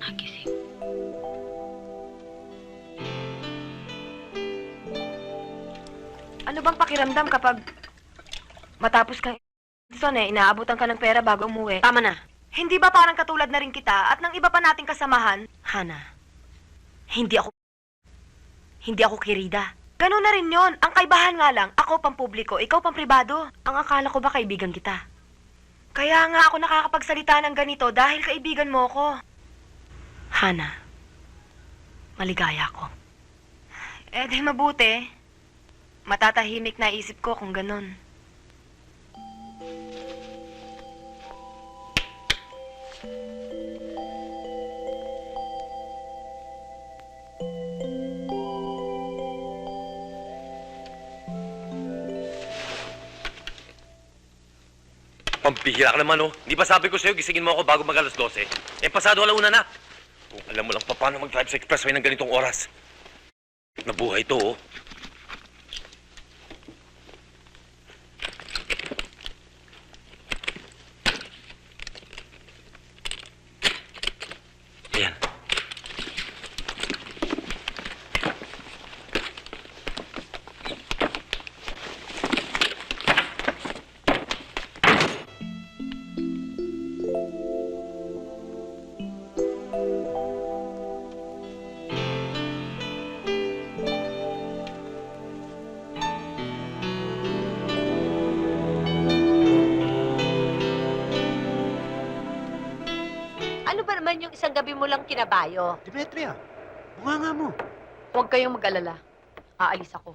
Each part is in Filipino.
nagising. Ano bang pakiramdam kapag matapos kang Son eh, inaabutan ka ng pera bago umuwi? Tama na. Hindi ba parang katulad na rin kita at ng iba pa nating kasamahan? Hana, hindi ako... Hindi ako kirida. Ganun na rin yon. Ang kaibahan nga lang, ako pang publiko, ikaw pang pribado. Ang akala ko ba kaibigan kita? Kaya nga ako nakakapagsalita ng ganito dahil kaibigan mo ko. Hana, maligaya ako. Eh, di mabuti. Matatahimik na isip ko kung ganun. Pambihira ka naman, oh. Di ba sabi ko sa'yo, gisingin mo ako bago mag alas 12? Eh, pasado alauna na. Alam mo lang pa paano mag-drive sa expressway ng ganitong oras. Nabuhay to, oh. Mo lang kinabayo? Demetria, bunga nga mo. Huwag kayong mag-alala. Aalis ako.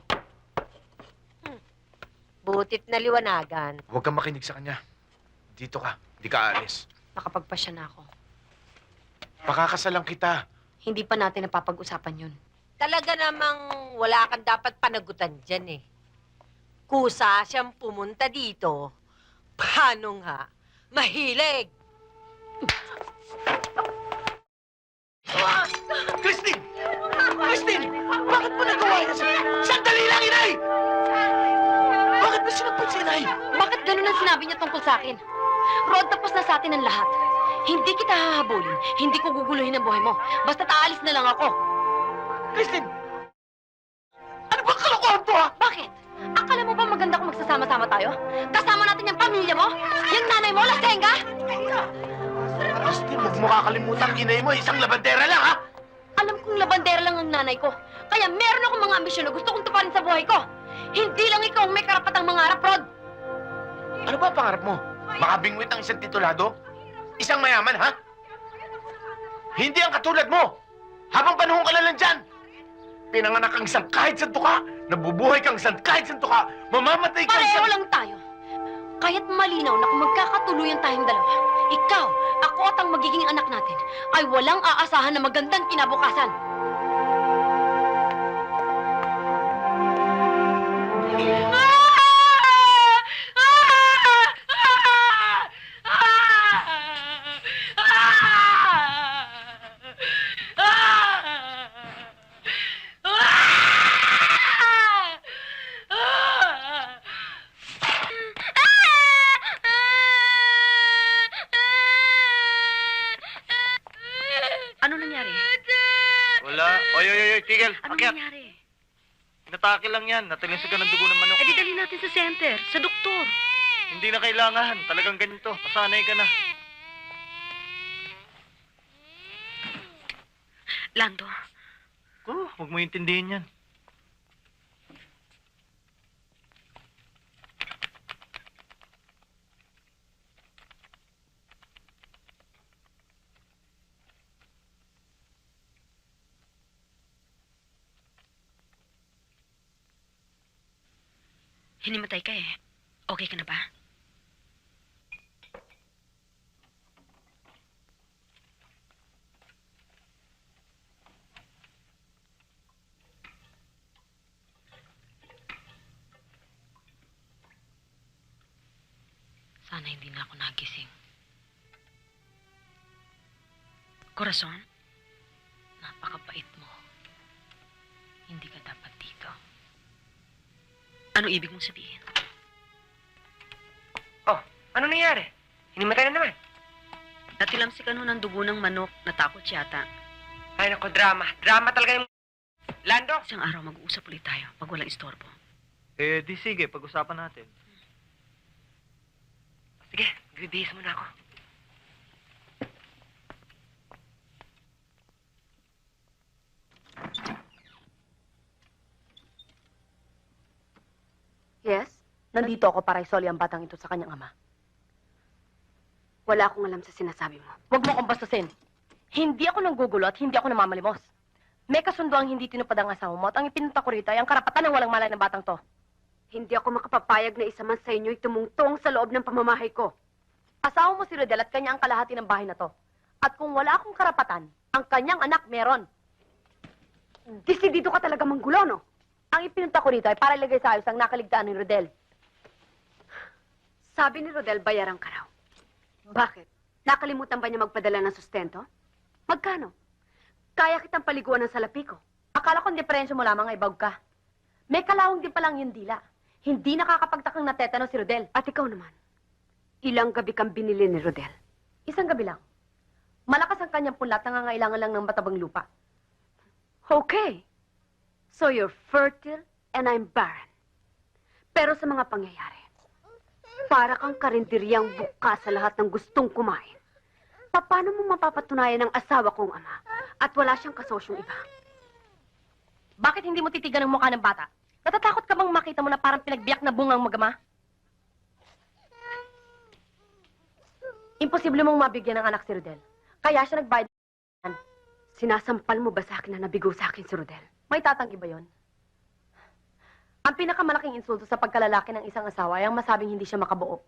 Butit na liwanagan. Huwag kang makinig sa kanya. Dito ka, di ka aalis. Nakapagpasya na ako. Pakakasalang kita. Hindi pa natin napapag-usapan yun. Talaga namang wala kang dapat panagutan dyan eh. Kusa siyang pumunta dito. Paano nga? Mahilig! Christine! Christine! Bakit mo nagawa yan sa... Sandali lang, inay! Bakit mo sinapot si inay? Bakit ganun ang sinabi niya tungkol sa akin? Rod, tapos na sa atin ang lahat. Hindi kita hahabulin. Hindi ko guguluhin ang buhay mo. Basta't aalis na lang ako. Christine! Ano bang kalokohan to, ha? Bakit? Akala mo ba maganda kung magsasama-sama tayo? Kasama natin yung pamilya mo? Yung nanay mo, lasenga? Mo kakalimutan inay mo. Isang labandera lang, ha? Alam kong labandera lang ang nanay ko. Kaya meron akong mga ambisyon na gusto kong tuparin sa buhay ko. Hindi lang ikaw ang may karapatang mangarap, Rod. Ano ba ang pangarap mo? Makabingwit ang isang titulado? Isang mayaman, ha? Hindi ang katulad mo! Habang panahon ka na lang dyan! Pinanganak kang isang kahit sa tuka, nabubuhay kang isang kahit sa tuka, mamamatay kang Pareho isang... lang tayo. Kaya't malinaw na kung magkakatuluyan tayong dalawa, ikaw, ako at ang magiging anak natin, ay walang aasahan na magandang kinabukasan. Akyat. nangyari? Natake lang yan. Natalinsod ka ng dugo ng manok. Eh, di dali natin sa center, sa doktor. Hindi na kailangan. Talagang ganito. Pasanay ka na. Lando, Oh, huwag mo intindihin yan. Hinimatay ka eh. Okay ka na ba? Sana hindi na ako nagising. Corazon, napakabait mo. Hindi ka dapat dito. Ano ibig mong sabihin? Oh, ano nangyari? Hinimatay na naman. Natilamsikan ho ng dugo ng manok, natakot yata. Ay, naku, drama. Drama talaga yung... Lando! Isang araw mag-uusap ulit tayo pag walang istorbo. Eh, di sige, pag-usapan natin. Sige, bibihis muna ako. Nandito ako para isoli ang batang ito sa kanyang ama. Wala akong alam sa sinasabi mo. Huwag mo akong bastusin. Hindi ako nanggugulo at hindi ako namamalimos. May kasundo ang hindi tinupad ang asawa mo at ang ipinunta ko rito ay ang karapatan ng walang malay ng batang to. Hindi ako makapapayag na isa man sa inyo'y tumungtong sa loob ng pamamahay ko. Asawa mo si Rodel at kanya ang kalahati ng bahay na to. At kung wala akong karapatan, ang kanyang anak meron. Disidido ka talaga manggulo, no? Ang ipinunta ko rito ay para ilagay sa ayos ang nakaligtaan ni Rodel. Sabi ni Rodel, bayaran ka raw. Bakit? Nakalimutan ba niya magpadala ng sustento? Magkano? Kaya kitang paliguan ng salapi ko. Akala ko ang diferensya mo lamang ay bag ka. May kalawang din palang yung dila. Hindi nakakapagtakang natetano si Rodel. At ikaw naman, ilang gabi kang binili ni Rodel? Isang gabi lang. Malakas ang kanyang pulat, nangangailangan lang ng matabang lupa. Okay. So you're fertile and I'm barren. Pero sa mga pangyayari, para kang karinderyang buka sa lahat ng gustong kumain. Paano mo mapapatunayan ng asawa kong ama at wala siyang kasosyong iba? Bakit hindi mo titigan ang mukha ng bata? Natatakot ka bang makita mo na parang pinagbiyak na bungang magama? Imposible mong mabigyan ng anak si Rodel. Kaya siya nagbayad. Sinasampal mo ba sa akin na nabigo sa akin si Rodel? May tatanggi ba yon? Ang pinakamalaking insulto sa pagkalalaki ng isang asawa ay ang masabing hindi siya makabuo.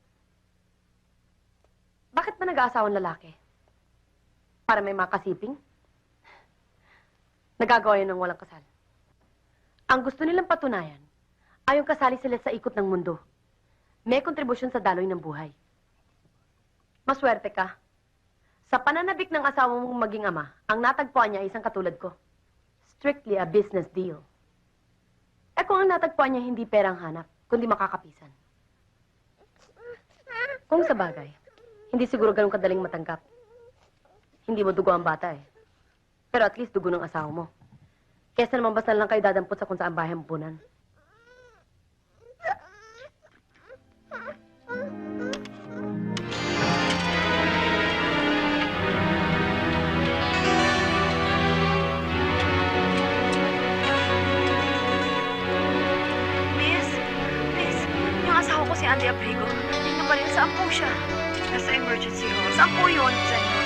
Bakit ba nag-aasawang lalaki? Para may makasiping? Nagagawa yun ng walang kasal. Ang gusto nilang patunayan ay yung kasali sila sa ikot ng mundo. May kontribusyon sa daloy ng buhay. Maswerte ka. Sa pananabik ng asawa mong maging ama, ang natagpuan niya ay isang katulad ko. Strictly a business deal. Eh kung ang natagpuan niya hindi perang hanap, kundi makakapisan. Kung sa bagay, hindi siguro ganun kadaling matanggap. Hindi mo dugo ang bata eh. Pero at least dugo ng asawa mo. Kesa naman basta lang kayo dadampot sa kung saan bahay hampunan. Miss, ko si Andy Abrigo. Tingnan ba rin saan po siya? Nasa emergency hall. Saan po yun? Sa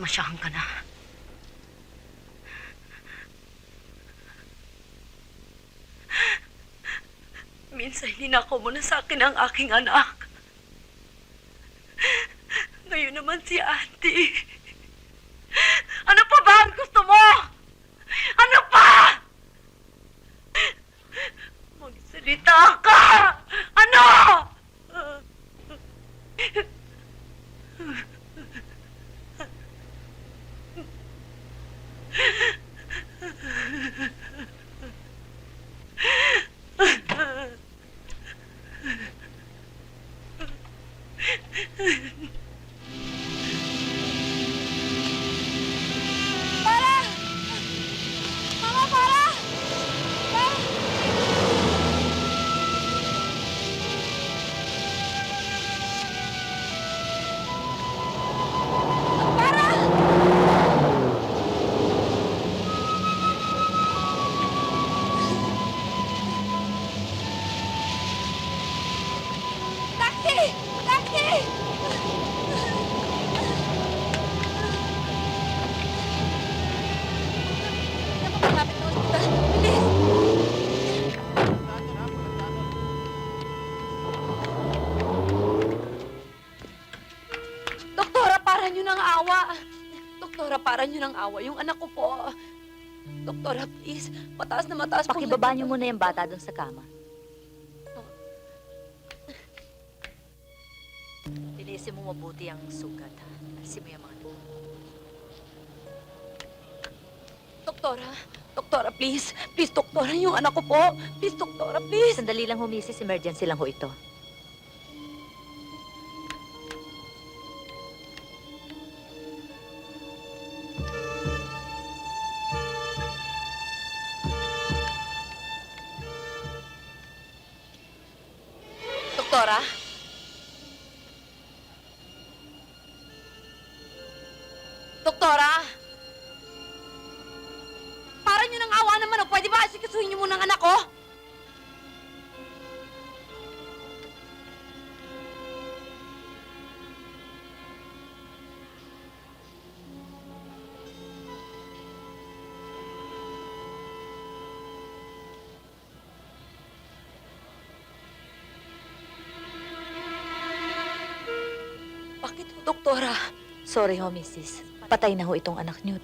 masyahan ka na. Minsan ninakaw mo na sa akin ang aking anak. Ngayon naman si Auntie. Para niyo ng awa yung anak ko po. Doktora, please. Mataas na mataas po. Pakibaba niyo muna yung bata doon sa kama. Tinisin mo mabuti ang sugat, ha? Alisin mo yung mga dugo. Doktora, doktora, please. Please, doktora, yung anak ko po. Please, doktora, please. Sandali lang humisis, emergency lang ho ito. Doktora? Bakit doktora? Sorry ho, Mrs. Patay na ho itong anak niyo.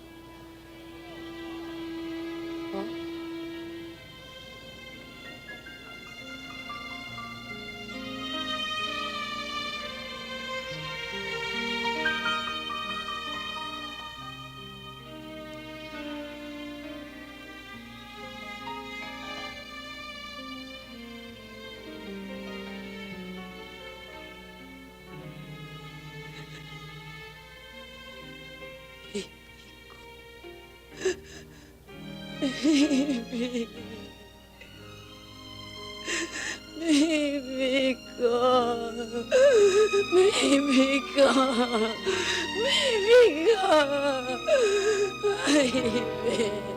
Baby ko. Baby ko. Baby ko. Baby.